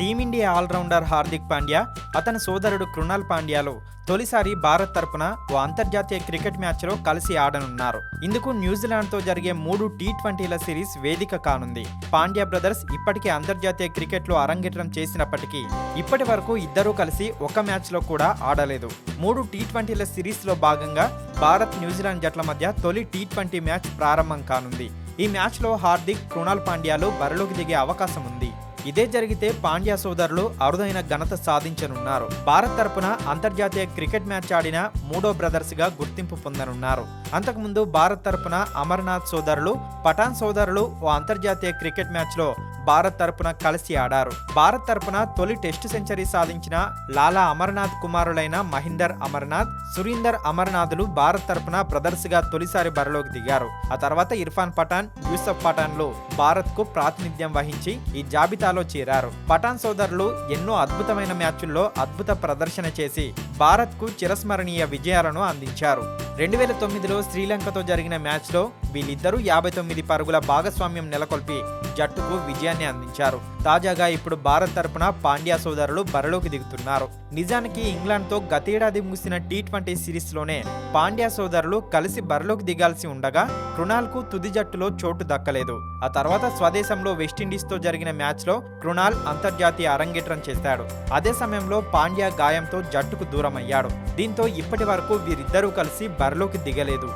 Team India allrounder Hardik Pandya అతని సోదరుడు కృణాల్ పాండ్యాలు తొలిసారి భారత్ తరపున ఓ అంతర్జాతీయ క్రికెట్ మ్యాచ్లో కలిసి ఆడనున్నారు. ఇందుకు న్యూజిలాండ్తో జరిగే మూడు టీ ట్వంటీల సిరీస్ వేదిక కానుంది. పాండ్యా బ్రదర్స్ ఇప్పటికే అంతర్జాతీయ క్రికెట్లో అరంగేట్రం చేసినప్పటికీ ఇప్పటి వరకు ఇద్దరూ కలిసి ఒక మ్యాచ్లో కూడా ఆడలేదు. మూడు టీ ట్వంటీల సిరీస్లో భాగంగా భారత్ న్యూజిలాండ్ జట్ల మధ్య తొలి టీ ట్వంటీ మ్యాచ్ ప్రారంభం కానుంది. ఈ మ్యాచ్లో హార్దిక్ కృణాల్ పాండ్యాలు బరిలోకి దిగే అవకాశం ఉంది. ఇదే జరిగితే పాండ్యా సోదరులు అరుదైన ఘనత సాధించనున్నారు. భారత్ తరపున అంతర్జాతీయ క్రికెట్ మ్యాచ్ ఆడిన మూడో బ్రదర్స్గా గుర్తింపు పొందనున్నారు. అంతకుముందు భారత్ తరపున అమర్నాథ్ సోదరులు పఠాన్ సోదరులు ఓ అంతర్జాతీయ క్రికెట్ మ్యాచ్లో భారత్ తరపున కలిసి ఆడారు. భారత్ తరపున తొలి టెస్ట్ సెంచరీ సాధించిన లాలా అమర్నాథ్ కుమారులైన మహిందర్ అమర్నాథ్ సురీందర్ అమర్నాథ్లు భారత్ తరపున బ్రదర్స్గా తొలిసారి బరిలోకి దిగారు. ఆ తర్వాత ఇర్ఫాన్ పఠాన్ యూసఫ్ పఠాన్లు భారత్కు ప్రాతినిధ్యం వహించి ఈ జాబితా జాబితాలో చేరారు. పఠాన్ సోదరులు ఎన్నో అద్భుతమైన మ్యాచుల్లో అద్భుత ప్రదర్శన చేసి భారత్కు చిరస్మరణీయ విజయాలను అందించారు. రెండు వేల తొమ్మిదిలో శ్రీలంకతో జరిగిన మ్యాచ్లో వీళ్ళిద్దరూ యాభై తొమ్మిది పరుగుల భాగస్వామ్యం నెలకొల్పి జట్టుకు విజయాన్ని అందించారు. తాజాగా ఇప్పుడు భారత్ తరపున పాండ్యా సోదరులు బరిలోకి దిగుతున్నారు. నిజానికి ఇంగ్లాండ్తో గతేడాది ముగిసిన టీ ట్వంటీ సిరీస్లోనే పాండ్యా సోదరులు కలిసి బరిలోకి దిగాల్సి ఉండగా కృణాల్కు తుది జట్టులో చోటు దక్కలేదు. ఆ తర్వాత స్వదేశంలో వెస్టిండీస్తో జరిగిన మ్యాచ్లో కృణాల్ అంతర్జాతీయ అరంగేట్రం చేశాడు. అదే సమయంలో పాండ్యా గాయంతో జట్టుకు దూరమయ్యాడు. దీంతో ఇప్పటి వరకు వీరిద్దరూ కలిసి బరిలోకి దిగలేదు.